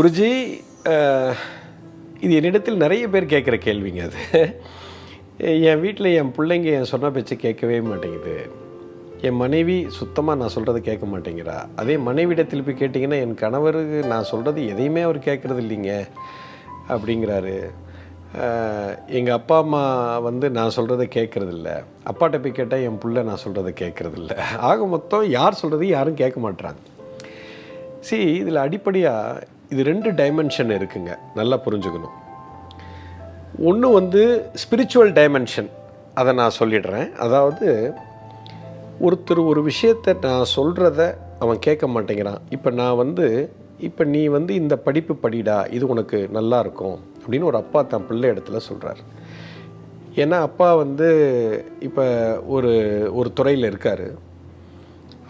குருஜி இது என்னிடத்தில் நிறைய பேர் கேட்குற கேள்விங்க அது. என் வீட்டில் என் பிள்ளைங்க என் சொன்ன பேச்சு கேட்கவே மாட்டேங்குது. என் மனைவி சுத்தமாக நான் சொல்கிறத கேட்க மாட்டேங்கிறா. அதே மனைவிடத்தில் போய் கேட்டிங்கன்னா என் கணவருக்கு நான் சொல்கிறது எதையுமே அவர் கேட்குறது இல்லைங்க அப்படிங்கிறாரு. எங்கள் அப்பா அம்மா வந்து நான் சொல்கிறத கேட்குறதில்ல அப்பாட்ட போய் கேட்டால் என் பிள்ளை நான் சொல்கிறத கேட்குறதில்ல ஆக மொத்தம் யார் சொல்கிறதையும் யாரும் கேட்க மாட்டுறாங்க சி இதில் அடிப்படையாக இது ரெண்டு டைமென்ஷன் இருக்குங்க. நல்லா புரிஞ்சுக்கணும். ஒன்று வந்து ஸ்பிரிச்சுவல் டைமென்ஷன் அதை நான் சொல்லிடுறேன். அதாவது ஒருத்தர் ஒரு விஷயத்தை நான் சொல்கிறத அவன் கேட்க மாட்டேங்கிறான். இப்போ நான் வந்து இப்போ நீ வந்து இந்த படிப்பு படிடா இது உனக்கு நல்லா இருக்கும் அப்படின்னு ஒரு அப்பா தன் பிள்ளை இடத்துல சொல்கிறார் ஏன்னா அப்பா வந்து இப்போ ஒரு ஒரு துறையில் இருக்கார்.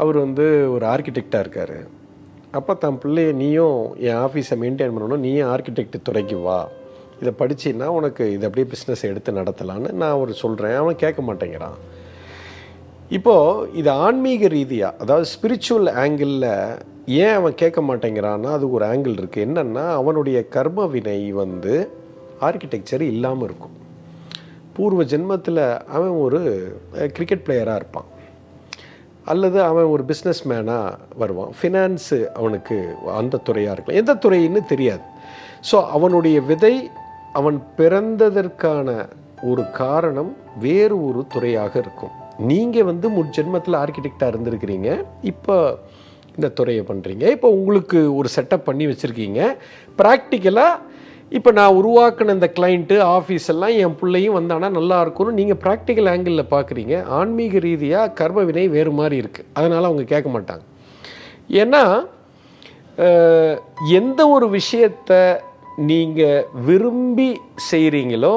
அவர் வந்து ஒரு ஆர்கிடெக்டாக இருக்கார். அப்போ தன் பிள்ளைய நீயும் என் ஆஃபீஸை மெயின்டைன் பண்ணணும் நீயும் ஆர்கிடெக்ட் துறைக்கு வா. இதை படிச்சின்னா உனக்கு இதை அப்படியே பிஸ்னஸ் எடுத்து நடத்தலான்னு நான் ஒரு சொல்கிறேன் அவன் கேட்க மாட்டேங்கிறான். இப்போது இது ஆன்மீக ரீதியாக அதாவது ஸ்பிரிச்சுவல் ஆங்கிளில் ஏன் அவன் கேட்க மாட்டேங்கிறான்னா அது ஒரு ஆங்கிள் இருக்குது என்னென்னா அவனுடைய கர்ம வினை வந்து ஆர்கிடெக்சர் இல்லாமல் இருக்கும். பூர்வ ஜென்மத்தில் அவன் ஒரு கிரிக்கெட் பிளேயராக இருப்பான். அல்லது அவன் ஒரு பிஸ்னஸ் மேனாக வருவான். ஃபினான்ஸு அவனுக்கு அந்த துறையாக இருக்கலாம். எந்த துறைன்னு தெரியாது. ஸோ அவனுடைய விதை அவன் பிறந்ததற்கான ஒரு காரணம் வேறு ஒரு துறையாக இருக்கும். நீங்கள் வந்து முற்ஜென்மத்தில் ஆர்கிடெக்டாக இருந்திருக்கிறீங்க. இப்போ இந்த துறையை பண்ணுறீங்க இப்போ உங்களுக்கு ஒரு செட்டப் பண்ணி வச்சுருக்கீங்க. ப்ராக்டிக்கலாக இப்போ நான் உருவாக்கின இந்த கிளைண்ட்டு ஆஃபீஸ் எல்லாம் என் பிள்ளையும் வந்தானா நல்லா இருக்கும்னு நீங்கள் ப்ராக்டிக்கல் ஆங்கிளில் பார்க்குறீங்க ஆன்மீக ரீதியாக கர்ம வினை வேறு மாதிரி இருக்குது அதனால் அவங்க கேட்க மாட்டாங்க. ஏன்னா எந்த ஒரு விஷயத்தை நீங்கள் விரும்பி செய்கிறீங்களோ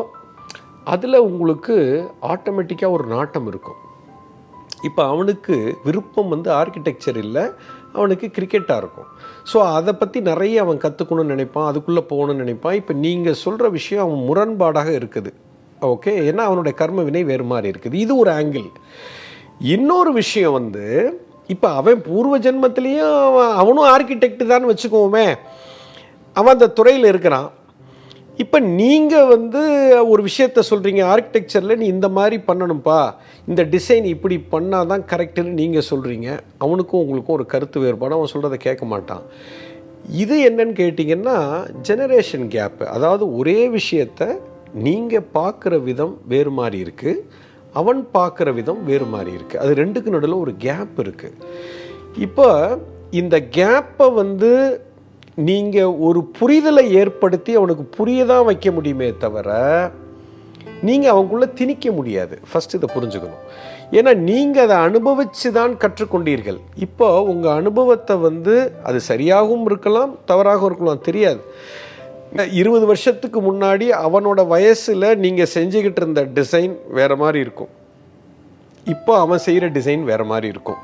அதில் உங்களுக்கு ஆட்டோமேட்டிக்காக ஒரு நாட்டம் இருக்கும். இப்போ அவனுக்கு விருப்பம் வந்து ஆர்கிடெக்சர் இல்லை அவனுக்கு கிரிக்கெட்டாக இருக்கும். ஸோ அதை பற்றி நிறைய அவன் கற்றுக்கணும்னு நினைப்பான் அதுக்குள்ளே போகணும்னு நினைப்பான். இப்போ நீங்கள் சொல்கிற விஷயம் அவன் முரண்பாடாக இருக்குது. ஓகே ஏன்னா அவனுடைய கர்ம வினை வேறு மாதிரி இருக்குது. இது ஒரு ஆங்கிள் இன்னொரு விஷயம் வந்து இப்போ அவன் பூர்வ ஜென்மத்திலையும் அவன் அவனும் ஆர்கிடெக்ட் தான் வச்சுக்கோமே. அவன் அந்த துறையில் இருக்கிறான். இப்போ நீங்கள் வந்து ஒரு விஷயத்த சொல்கிறீங்க ஆர்கிடெக்சரில் நீ இந்த மாதிரி பண்ணணும்ப்பா இந்த டிசைன் இப்படி பண்ணால் தான் கரெக்டுன்னு நீங்கள் சொல்கிறீங்க அவனுக்கும் உங்களுக்கும் ஒரு கருத்து வேறுபாடு. அவன் சொல்கிறத கேட்க மாட்டான். இது என்னன்னு கேட்டிங்கன்னா ஜெனரேஷன் கேப்பு அதாவது ஒரே விஷயத்த நீங்கள் பார்க்குற விதம் வேறு மாதிரி இருக்குது அவன் பார்க்குற விதம் வேறு மாதிரி இருக்குது அது ரெண்டுக்கு நடுவில் ஒரு கேப் இருக்குது இப்போ இந்த கேப்பை வந்து நீங்கள் ஒரு புரிதலை ஏற்படுத்தி அவனுக்கு புரிய தான் வைக்க முடியுமே தவிர நீங்கள் அவங்களுக்குள்ள திணிக்க முடியாது. ஃபஸ்ட் இதை புரிஞ்சுக்கணும். ஏன்னா நீங்கள் அதை அனுபவித்து தான் கற்றுக்கொண்டீர்கள். இப்போ உங்கள் அனுபவத்தை வந்து அது சரியாகவும் இருக்கலாம் தவறாகவும் இருக்கலாம் தெரியாது. இருபது வருஷத்துக்கு முன்னாடி அவனோட வயசில் நீங்கள் செஞ்சுக்கிட்டு இருந்த டிசைன் வேறு மாதிரி இருக்கும். இப்போ அவன் செய்கிற டிசைன் வேறு மாதிரி இருக்கும்.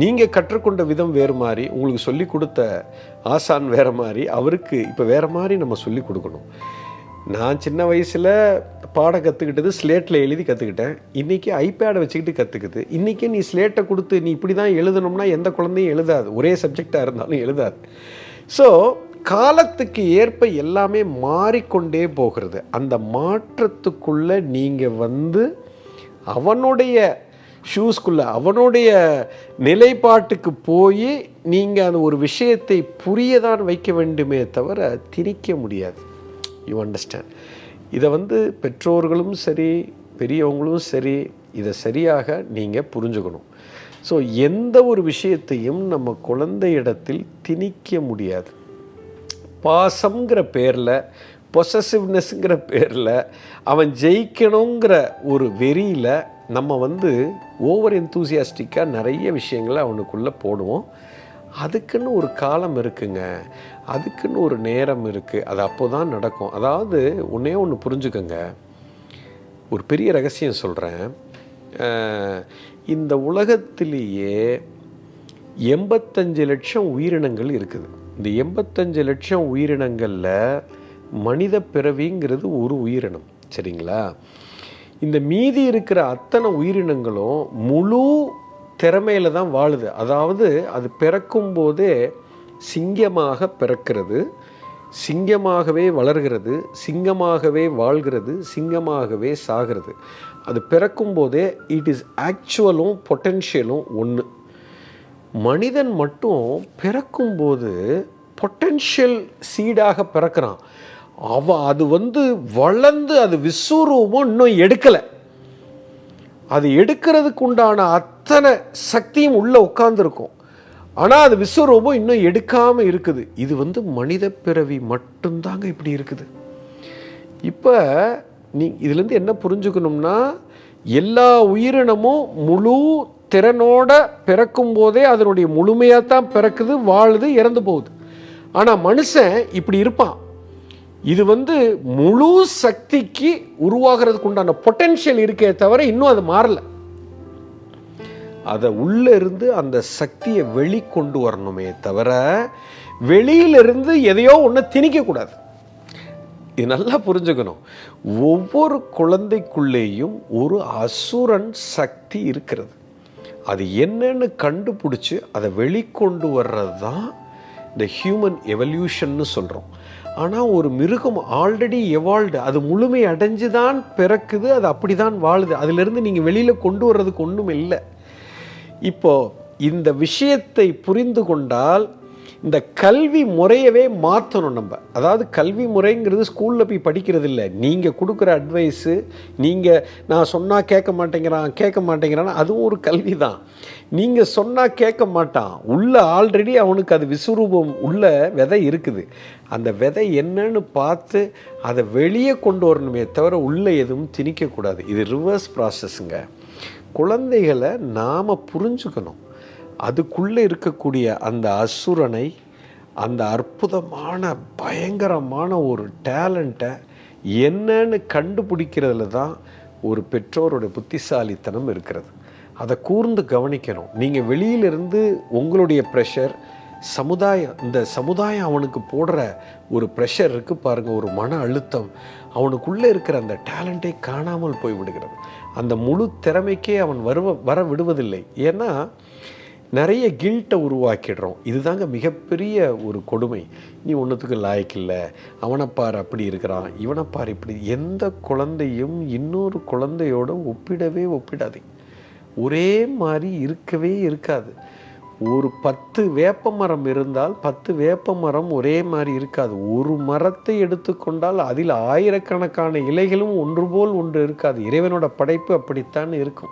நீங்கள் கற்றுக்கொண்ட விதம் வேறு மாதிரி உங்களுக்கு சொல்லி கொடுத்த ஆசான் வேறு மாதிரி அவருக்கு இப்போ வேறு மாதிரி நம்ம சொல்லி கொடுக்கணும். நான் சின்ன வயசில் பாடம் கற்றுக்கிட்டது ஸ்லேட்டில் எழுதி கற்றுக்கிட்டேன் இன்றைக்கி ஐபேடை வச்சுக்கிட்டு கற்றுக்குது இன்றைக்கி நீ ஸ்லேட்டை கொடுத்து நீ இப்படி தான் எழுதணும்னா எந்த குழந்தையும் எழுதாது. ஒரே சப்ஜெக்டாக இருந்தாலும் எழுதாது. ஸோ காலத்துக்கு ஏற்ப எல்லாமே மாறிக்கொண்டே போகிறது. அந்த மாற்றத்துக்குள்ளே நீங்கள் வந்து அவனுடைய ஷூஸ்குள்ளே அவனுடைய நிலைப்பாட்டுக்கு போய் நீங்கள் அந்த ஒரு விஷயத்தை புரியதான் வைக்க வேண்டுமே தவிர திணிக்க முடியாது. யூ அண்டர்ஸ்டாண்ட் இதை வந்து பெற்றோர்களும் சரி பெரியவங்களும் சரி இதை சரியாக நீங்கள் புரிஞ்சுக்கணும். ஸோ எந்த ஒரு விஷயத்தையும் நம்ம குழந்தை இடத்தில் திணிக்க முடியாது. பாசங்கிற பேரில் பொசசிவ்னஸ்ங்கிற பேரில் அவன் ஜெயிக்கணுங்கிற ஒரு வெறியில் நம்ம வந்து ஓவர் என்தூசியாஸ்டிக்காக நிறைய விஷயங்களை அவனுக்குள்ளே போடுவோம். அதுக்குன்னு ஒரு காலம் இருக்குங்க. அதுக்குன்னு ஒரு நேரம் இருக்குது அது அப்போ தான் நடக்கும். அதாவது ஒன்றே ஒன்று புரிஞ்சுக்கோங்க. ஒரு பெரிய ரகசியம் சொல்கிறேன் இந்த உலகத்திலேயே எண்பத்தஞ்சு லட்சம் உயிரினங்கள் இருக்குது. இந்த எண்பத்தஞ்சு லட்சம் உயிரினங்களில் மனித பிறவிங்கிறது ஒரு உயிரினம் சரிங்களா? இந்த மீதி இருக்கிற அத்தனை உயிரினங்களும் முழு திறமையில தான் வாழுது. அதாவது அது பிறக்கும் போதே சிங்கமாக பிறக்கிறது சிங்கமாகவே வளர்கிறது சிங்கமாகவே வாழ்கிறது சிங்கமாகவே சாகிறது. அது பிறக்கும் போதே இட் இஸ் ஆக்சுவலும் பொட்டென்ஷியலும் ஒன்று மனிதன் மட்டும் பிறக்கும்போது பொட்டென்ஷியல் சீடாக பிறக்கிறான். அவ அது வந்து வளர்ந்து அது விஸ்வரூபம் இன்னும் எடுக்கலை. அது எடுக்கிறதுக்கு உண்டான அத்தனை சக்தியும் உள்ளே உட்காந்துருக்கும் ஆனால் அது விஸ்வரூபம் இன்னும் எடுக்காமல் இருக்குது. இது வந்து மனித பிறவி மட்டும்தாங்க இப்படி இருக்குது. இப்போ நீ இதுலேருந்து என்ன புரிஞ்சுக்கணும்னா எல்லா உயிரினமும் முழு திறனோட பிறக்கும் போதே அதனுடைய முழுமையாக தான் பிறக்குது வாழுது இறந்து போகுது. ஆனால் மனுஷன் இப்படி இருப்பான். இது வந்து முழு சக்திக்கு உருவாகிறதுக்கு உண்டான பொட்டென்ஷியல் இருக்கே தவிர இன்னும் அது மாறல. அதை உள்ள இருந்து அந்த சக்தியை வெளிக்கொண்டு வரணுமே தவிர வெளியிலிருந்து எதையோ ஒன்று திணிக்கக்கூடாது இது நல்லா புரிஞ்சுக்கணும். ஒவ்வொரு குழந்தைக்குள்ளேயும் ஒரு அசுரன் சக்தி இருக்கிறது. அது என்னன்னு கண்டுபிடிச்சி அதை வெளிக்கொண்டு வர்றது தான் இந்த ஹியூமன் எவல்யூஷன்னு சொல்கிறோம் ஆனால் ஒரு மிருகம் ஆல்ரெடி எவால்டு அது முழுமை அடைஞ்சு தான் பிறக்குது அது அப்படி தான் வாழுது. அதிலிருந்து நீங்கள் வெளியில் கொண்டு வர்றதுக்கு ஒன்றும் இல்லை. இப்போது இந்த விஷயத்தை புரிந்து கொண்டால் இந்த கல்வி முறையவே மாற்றணும் நம்ம. அதாவது கல்வி முறைங்கிறது ஸ்கூலில் போய் படிக்கிறது இல்லை நீங்கள் கொடுக்குற அட்வைஸு நீங்கள் நான் சொன்னால் கேட்க மாட்டேங்கிறான் கேட்க மாட்டேங்கிறான் அதுவும் ஒரு கல்வி தான் நீங்கள் சொன்னால் கேட்க மாட்டான். உள்ள ஆல்ரெடி அவனுக்கு அது விஸ்வரூபம் உள்ள விதை இருக்குது. அந்த விதை என்னன்னு பார்த்து அதை வெளியே கொண்டு வரணுமே தவிர உள்ளே எதுவும் திணிக்கக்கூடாது. இது ரிவர்ஸ் ப்ராசஸ்ங்க குழந்தைகளை நாம் புரிஞ்சுக்கணும். அதுக்குள்ளே இருக்கக்கூடிய அந்த அசுரனை அந்த அற்புதமான பயங்கரமான ஒரு டேலண்ட்டை என்னன்னு கண்டுபிடிக்கிறதுல தான் ஒரு பெற்றோரோட புத்திசாலித்தனம் இருக்கிறது. அதை கூர்ந்து கவனிக்கணும். நீங்கள் வெளியிலிருந்து உங்களுடைய ப்ரெஷர் சமுதாயம் இந்த சமுதாயம் அவனுக்கு போடுற ஒரு ப்ரெஷர் இருக்குது பாருங்கள் ஒரு மன அழுத்தம். அவனுக்குள்ளே இருக்கிற அந்த டேலண்ட்டை காணாமல் போய் விடுகிறது. அந்த முழு திறமைக்கே அவன் வருவ வர விடுவதில்லை. ஏன்னா நிறைய கில்ட்டை உருவாக்கிடுறோம். இதுதாங்க மிகப்பெரிய ஒரு கொடுமை. நீ ஒன்றுத்துக்கு லாய்க்கில்லை அவனைப்பார் அப்படி இருக்கிறான். இவனைப்பார் இப்படி. எந்த குழந்தையும் இன்னொரு குழந்தையோட ஒப்பிடவே ஒப்பிடாதே. ஒரே மாதிரி இருக்கவே இருக்காது. ஒரு பத்து வேப்ப மரம் இருந்தால் பத்து வேப்ப மரம் ஒரே மாதிரி இருக்காது. ஒரு மரத்தை எடுத்துக்கொண்டால் அதில் ஆயிரக்கணக்கான இலைகளும் ஒன்று போல் ஒன்று இருக்காது. இறைவனோட படைப்பு அப்படித்தான் இருக்கும்.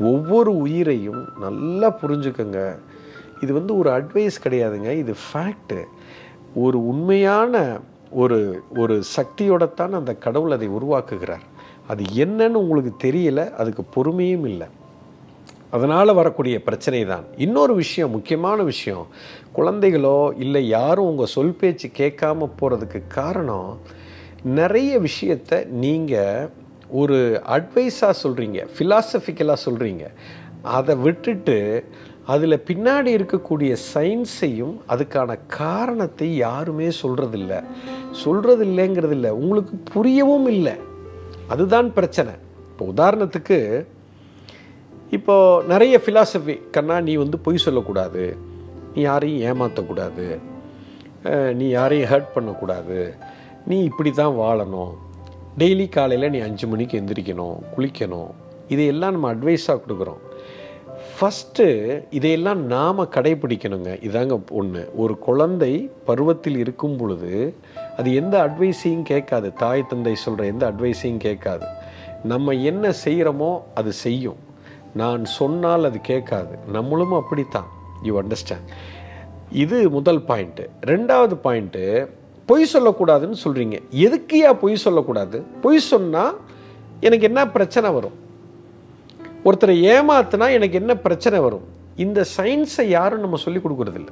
ஒவ்வொரு உயிரையும் நல்லா புரிஞ்சுக்கங்க. இது வந்து ஒரு அட்வைஸ் கிடையாதுங்க. இது ஃபேக்ட்டு ஒரு உண்மையான ஒரு ஒரு சக்தியோடத்தான் அந்த கடவுள் அதை உருவாக்குகிறார். அது என்னன்னு உங்களுக்கு தெரியல அதுக்கு பொறுமையும் இல்லை. அதனால் வரக்கூடிய பிரச்சனை தான். இன்னொரு விஷயம் முக்கியமான விஷயம். குழந்தைகளோ இல்லை யாரும் உங்கள் சொல் பேச்சு கேட்காம போகிறதுக்கு காரணம் நிறைய விஷயத்தை நீங்கள் ஒரு அட்வைஸாக சொல்கிறீங்க ஃபிலாசபிக்கலாக சொல்கிறீங்க அதை விட்டுட்டு அதில் பின்னாடி இருக்கக்கூடிய சயின்ஸையும் அதுக்கான காரணத்தை யாருமே சொல்கிறதில்ல சொல்கிறது இல்லைங்கிறது இல்லை உங்களுக்கு புரியவும் இல்லை. அதுதான் பிரச்சனை. இப்போ உதாரணத்துக்கு இப்போது நிறைய ஃபிலாசபி கண்ணா நீ வந்து பொய் சொல்லக்கூடாது. நீ யாரையும் ஏமாற்றக்கூடாது நீ யாரையும் ஹர்ட் பண்ணக்கூடாது. நீ இப்படி தான் வாழணும். டெய்லி காலையில் நீ அஞ்சு மணிக்கு எந்திரிக்கணும் குளிக்கணும். இதையெல்லாம் நம்ம அட்வைஸாக கொடுக்குறோம். ஃபஸ்ட்டு இதையெல்லாம் நாம் கடைபிடிக்கணுங்க. இதாங்க ஒன்று ஒரு குழந்தை பருவத்தில் இருக்கும் பொழுது அது எந்த அட்வைஸையும் கேட்காது. தாய் தந்தை சொல்கிற எந்த அட்வைஸையும் கேட்காது. நம்ம என்ன செய்கிறோமோ அது செய்யும். நான் சொன்னால் அது கேட்காது. நம்மளும் அப்படித்தான். யூ அண்டர்ஸ்டாண்ட் இது முதல் பாயிண்ட்டு ரெண்டாவது பாயிண்ட்டு பொய் சொல்லக்கூடாதுன்னு சொல்கிறீங்க எதுக்கியா பொய் சொல்லக்கூடாது? பொய் சொன்னால் எனக்கு என்ன பிரச்சனை வரும்? ஒருத்தரை ஏமாத்துனா எனக்கு என்ன பிரச்சனை வரும்? இந்த சயின்ஸை யாரும் நம்ம சொல்லி கொடுக்குறதில்ல.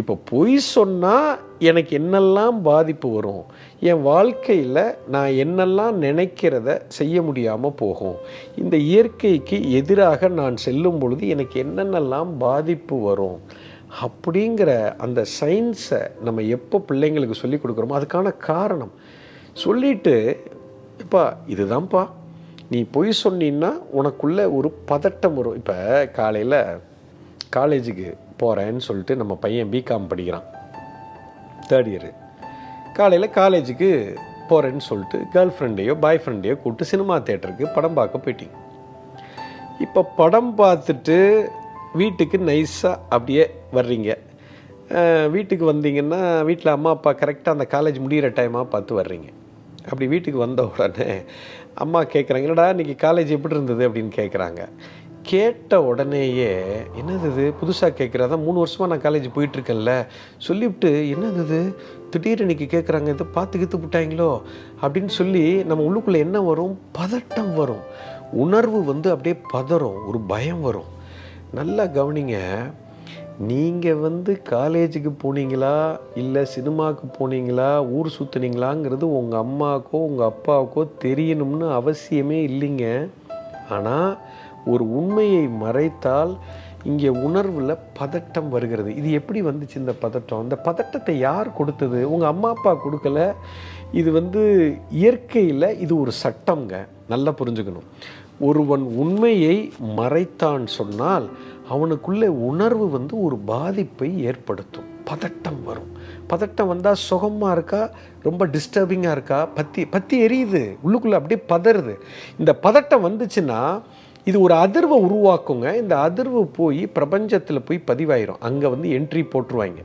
இப்போ பொய் சொன்னால் எனக்கு என்னெல்லாம் பாதிப்பு வரும்? என் வாழ்க்கையில் நான் என்னெல்லாம் நினைக்கிறத செய்ய முடியாமல் போகும்? இந்த இயற்கைக்கு எதிராக நான் செல்லும் பொழுது எனக்கு என்னென்னலாம் பாதிப்பு வரும்? அப்படிங்கிற அந்த சயின்ஸை நம்ம எப்போ பிள்ளைங்களுக்கு சொல்லி கொடுக்குறோமோ அதுக்கான காரணம். சொல்லிட்டு இப்போ இதுதான்ப்பா. நீ பொய் சொன்னீன்னா உனக்குள்ளே ஒரு பதட்டம் வரும். இப்போ காலையில் காலேஜுக்கு போகிறேன்னு சொல்லிட்டு நம்ம பையன் பிகாம் படிக்கிறான். தேர்ட் இயரு காலையில் காலேஜுக்கு போகிறேன்னு சொல்லிட்டு கேர்ள் ஃப்ரெண்டையோ பாய் ஃப்ரெண்டையோ கூப்பிட்டு சினிமா தேட்டருக்கு படம் பார்க்க போயிட்டீங்க. இப்போ படம் பார்த்துட்டு வீட்டுக்கு நைஸாக அப்படியே வர்றீங்க. வீட்டுக்கு வந்தீங்கன்னா வீட்டில் அம்மா அப்பா கரெக்டாக அந்த காலேஜ் முடிகிற டைமாக பார்த்து வர்றீங்க. அப்படி வீட்டுக்கு வந்த உடனே அம்மா கேட்குறாங்க என்னடா இன்றைக்கி காலேஜ் எப்படி இருந்தது? அப்படின்னு கேட்குறாங்க கேட்ட உடனேயே என்னது இது? புதுசாக கேட்குறதா மூணு வருஷமாக நான் காலேஜ் போயிட்டுருக்கேன்ல சொல்லிவிட்டு என்னது இது? திடீர்னு இன்றைக்கி கேட்குறாங்க இதை பார்த்து கித்து விட்டாங்களோ அப்படின்னு சொல்லி நம்ம உள்ளுக்குள்ளே என்ன வரும்? பதட்டம் வரும். உணர்வு வந்து அப்படியே பதறும் ஒரு பயம் வரும். நல்லா கவனிங்க. நீங்கள் வந்து காலேஜுக்கு போனீங்களா? இல்லை சினிமாவுக்கு போனீங்களா? ஊர் சுற்றுனீங்களாங்கிறது உங்கள் அம்மாவுக்கோ உங்கள் அப்பாவுக்கோ தெரியணும்னு அவசியமே இல்லைங்க. ஆனால் ஒரு உண்மையை மறைத்தால் இங்கே உணர்வில் பதட்டம் வருகிறது. இது எப்படி வந்துச்சு இந்த பதட்டம்? இந்த பதட்டத்தை யார் கொடுத்தது? உங்கள் அம்மா அப்பா கொடுக்கல. இது வந்து இயற்கையில் இது ஒரு சட்டம்ங்க. நல்லா புரிஞ்சுக்கணும். ஒருவன் உண்மையை மறைத்தான் சொன்னால் அவனுக்குள்ளே உணர்வு வந்து ஒரு பாதிப்பை ஏற்படுத்தும். பதட்டம் வரும். பதட்டம் வந்தால் சுகமாக இருக்கா? ரொம்ப டிஸ்டர்பிங்காக இருக்கா? பத்தி பத்தி எரியுது. உள்ளுக்குள்ளே அப்படியே பதறுது. இந்த பதட்டம் வந்துச்சுன்னா இது ஒரு அதிர்வை உருவாக்குங்க. இந்த அதிர்வு போய் பிரபஞ்சத்தில் போய் பதிவாயிரும். அங்கே வந்து என்ட்ரி போட்டுருவாங்க.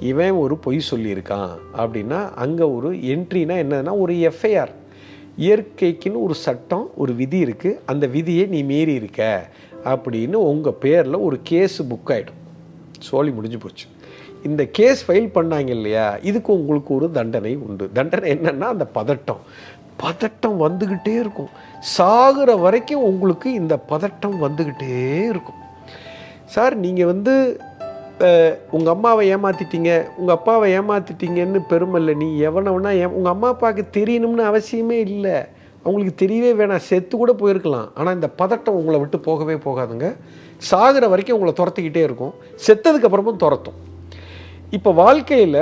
இவன் ஒரு பொய் சொல்லியிருக்கான். அப்படின்னா அங்கே ஒரு என்ட்ரினா என்னதுன்னா ஒரு எஃப்ஐஆர் இயற்கைக்குன்னு ஒரு சட்டம் ஒரு விதி இருக்குது அந்த விதியை நீ மீறி இருக்க அப்படின்னு உங்கள் பேரில் ஒரு கேஸு புக் ஆகிடும் சோழி முடிஞ்சு போச்சு. இந்த கேஸ் ஃபைல் பண்ணாங்க இல்லையா? இதுக்கு உங்களுக்கு ஒரு தண்டனை உண்டு. தண்டனை என்னென்னா அந்த பதட்டம். பதட்டம் வந்துக்கிட்டே இருக்கும். சாகுற வரைக்கும் உங்களுக்கு இந்த பதட்டம் வந்துக்கிட்டே இருக்கும். சார் நீங்கள் வந்து உங்கள் அம்மாவை ஏமாற்றிட்டீங்க உங்கள் அப்பாவை ஏமாற்றிட்டீங்கன்னு பெருமைல்ல நீ. எவனவனா ஏ உங்கள் அம்மா அப்பாவுக்கு தெரியணும்னு அவசியமே இல்லை. அவங்களுக்கு தெரியவே வேணாம். செத்து கூட போயிருக்கலாம். ஆனால் இந்த பதட்டம் உங்களை விட்டு போகவே போகாதுங்க. சாகிற வரைக்கும் உங்களை துரத்திக்கிட்டே இருக்கும். செத்ததுக்கப்புறமும் துரத்தும். இப்போ வாழ்க்கையில்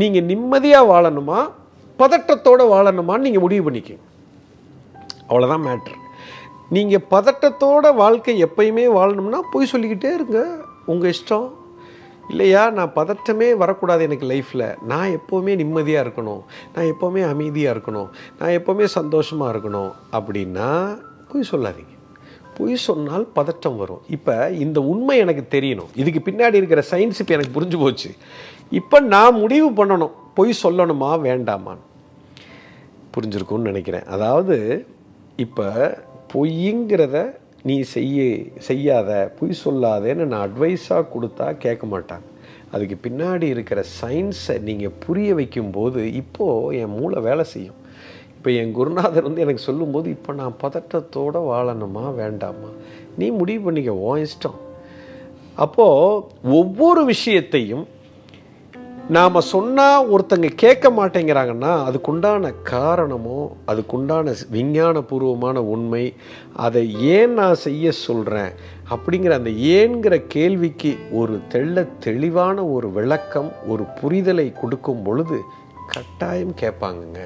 நீங்கள் நிம்மதியாக வாழணுமா பதட்டத்தோடு வாழணுமான்னு நீங்கள் முடிவு பண்ணிக்கங்க. அவ்வளோதான் மேட்ரு நீங்கள் பதட்டத்தோட வாழ்க்கை எப்பயுமே வாழணும்னா போய் சொல்லிக்கிட்டே இருங்க. உங்கள் இஷ்டம். இல்லையா நான் பதட்டமே வரக்கூடாது எனக்கு லைஃப்பில் நான் எப்போவுமே நிம்மதியாக இருக்கணும். நான் எப்போவுமே அமைதியாக இருக்கணும். நான் எப்போவுமே சந்தோஷமாக இருக்கணும். அப்படின்னா போய் சொல்லாதீங்க. பொய் சொன்னால் பதட்டம் வரும். இப்போ இந்த உண்மை எனக்கு தெரியணும். இதுக்கு பின்னாடி இருக்கிற சயின்ஸ் இப்போ எனக்கு புரிஞ்சு போச்சு. இப்போ நான் முடிவு பண்ணணும். பொய் சொல்லணுமா வேண்டாமான்னு. புரிஞ்சிருக்கும்னு நினைக்கிறேன். அதாவது இப்போ பொய்ங்கிறத நீ செய்ய செய்யாத பொய் சொல்லாதேன்னு நான் அட்வைஸாக கொடுத்தா கேட்க மாட்டாங்க. அதுக்கு பின்னாடி இருக்கிற சயின்ஸை நீங்கள் புரிய வைக்கும்போது இப்போது என் மூளை வேலை செய்யும். இப்போ என் குருநாதர் வந்து எனக்கு சொல்லும்போது இப்போ நான் பதட்டத்தோடு வாழணுமா? வேண்டாமா? நீ முடிவு பண்ணிக்க ஓ இஷ்டம். அப்போது ஒவ்வொரு விஷயத்தையும் நாம் சொன்னால் ஒருத்தங்க கேட்க மாட்டேங்கிறாங்கன்னா அதுக்குண்டான காரணமோ அதுக்குண்டான விஞ்ஞானபூர்வமான உண்மை அதை ஏன் நான் செய்ய சொல்கிறேன் அப்படிங்கிற அந்த ஏன்கிற கேள்விக்கு ஒரு தெள்ள தெளிவான ஒரு விளக்கம் ஒரு புரிதலை கொடுக்கும் பொழுது கட்டாயம் கேட்பாங்கங்க.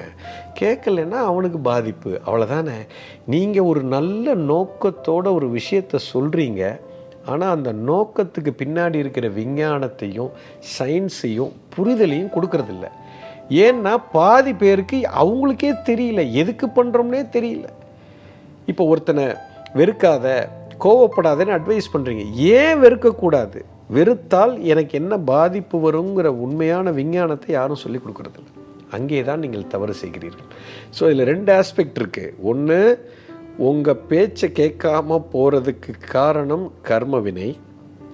கேட்கலன்னா அவனுக்கு பாதிப்பு. அவ்வளோதானே நீங்கள் ஒரு நல்ல நோக்கத்தோட ஒரு விஷயத்தை சொல்கிறீங்க ஆனால் அந்த நோக்கத்துக்கு பின்னாடி இருக்கிற விஞ்ஞானத்தையும் சயின்ஸையும் புரிதலையும் கொடுக்கறதில்ல. ஏன்னா பாதி பேருக்கு அவங்களுக்கே தெரியல. எதுக்கு பண்ணுறோம்னே தெரியல. இப்போ ஒருத்தனை வெறுக்காத கோவப்படாதன்னு அட்வைஸ் பண்ணுறீங்க ஏன் வெறுக்கக்கூடாது? வெறுத்தால் எனக்கு என்ன பாதிப்பு வருங்கிற உண்மையான விஞ்ஞானத்தை யாரும் சொல்லிக் கொடுக்குறதில்ல. அங்கே தான் நீங்கள் தவறு செய்கிறீர்கள். ஸோ இதில் ரெண்டு ஆஸ்பெக்ட் இருக்குது ஒன்று உங்கள் பேச்சை கேட்காம போகிறதுக்கு காரணம் கர்ம வினை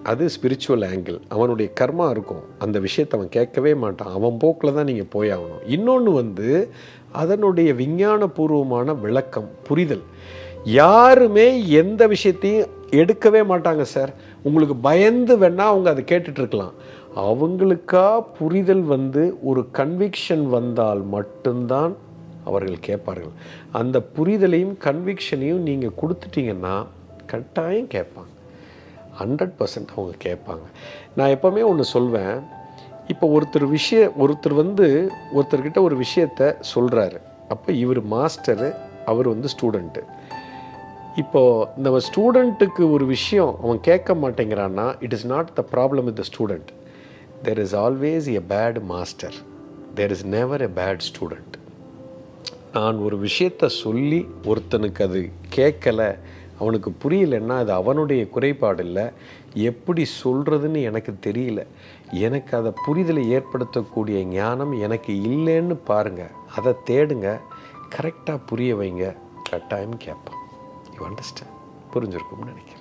அது ஸ்பிரிச்சுவல் ஆங்கிள் அவனுடைய கர்மா இருக்கும். அந்த விஷயத்தை அவன் கேட்கவே மாட்டான். அவன் போக்கில் தான் நீங்கள் போயாகணும் இன்னொன்று வந்து அதனுடைய விஞ்ஞானபூர்வமான விளக்கம் புரிதல். யாருமே எந்த விஷயத்தையும் எடுக்கவே மாட்டாங்க சார் உங்களுக்கு பயந்து வேணால் அவங்க அதை கேட்டுட்ருக்கலாம் அவங்களுக்கா புரிதல் வந்து ஒரு கன்விக்ஷன் வந்தால் மட்டும்தான் அவர்கள் கேட்பார்கள். அந்த புரிதலையும் கன்விக்ஷனையும் நீங்கள் கொடுத்துட்டீங்கன்னா கட்டாயம் கேட்பாங்க. ஹண்ட்ரட் பர்சன்ட் அவங்க கேட்பாங்க. நான் எப்போவுமே ஒன்று சொல்வேன். இப்போ ஒருத்தர் விஷய ஒருத்தர் வந்து ஒருத்தர்கிட்ட ஒரு விஷயத்த சொல்கிறாரு அப்போ இவர் மாஸ்டரு அவர் வந்து ஸ்டூடெண்ட்டு இப்போது இந்த ஸ்டூடெண்ட்டுக்கு ஒரு விஷயம் அவன் கேட்க மாட்டேங்கிறான்னா it is not the problem with the student there is always a bad master there is never a bad student நான் ஒரு விஷயத்த சொல்லி ஒருத்தனுக்கு அது கேட்கல அவனுக்கு புரியலன்னா அது அவனுடைய குறைபாடு இல்லை. எப்படி சொல்கிறதுன்னு எனக்கு தெரியல. எனக்கு அதை புரிதலை ஏற்படுத்தக்கூடிய ஞானம் எனக்கு இல்லைன்னு பாருங்கள் அதை தேடுங்க. கரெக்டாக புரிய வைங்க. கட்டாயம் கேட்பான். யூ அண்டர்ஸ்டாண்ட் புரிஞ்சிருக்கும்னு நினைக்கிறேன்.